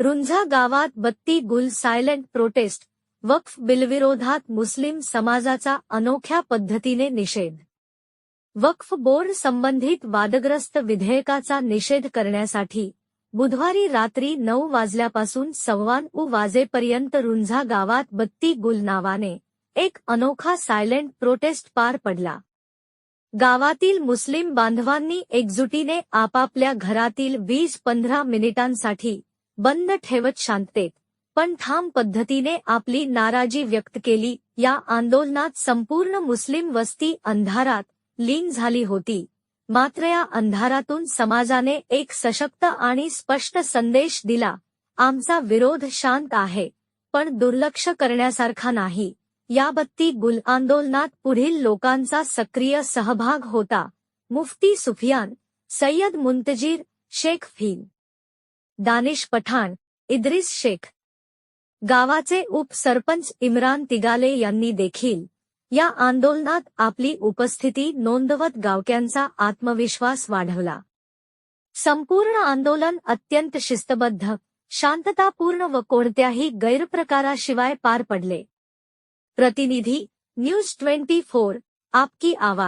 रुंझा गावात बत्ती गुल silent prostate वक्फ बिलविरोधात मुस्लिम समाजाचा अनोख्या पद्धतीने निषेध. वक्फ बोर्ड संबंधित वादग्रस्त विधेयकाचा निषेध करण्यासाठी बुधवारी रात्री नऊ वाजल्यापासून सव्वान उ वाजेपर्यंत रुंझा गावात बत्ती गुल नावाने एक अनोखा सायलेंट प्रोटेस्ट पार पडला. गावातील मुस्लिम बांधवांनी एकजुटीने आपापल्या घरातील वीस पंधरा मिनिटांसाठी बंद ठेवत शांततेत. पण ठाम पद्धतीने आपली नाराजी व्यक्त केली. या आंदोलनात संपूर्ण मुस्लिम वस्ती अंधारात लीन झाली होती. मात्र या अंधारातून समाजाने एक सशक्त आणि स्पष्ट संदेश दिला. आमचा विरोध शांत आहे पण दुर्लक्ष करण्यासारखा नाही. याबत्ती गुल आंदोलनात पुढील लोकांचा सक्रिय सहभाग होता. मुफ्ती सुफियान सय्यद मुंतजीर शेख फीन दानिश पठाण इद्रिस शेख. गावाचे उपसरपंच इम्रान तिगाले यांनी देखील या आंदोलनात आपली उपस्थिती नोंदवत गावक्यांचा आत्मविश्वास वाढवला. संपूर्ण आंदोलन अत्यंत शिस्तबद्ध शांततापूर्ण व कोणत्याही गैरप्रकाराशिवाय पार पडले. प्रतिनिधी न्यूज ट्वेंटी फोर आपकी आवाज.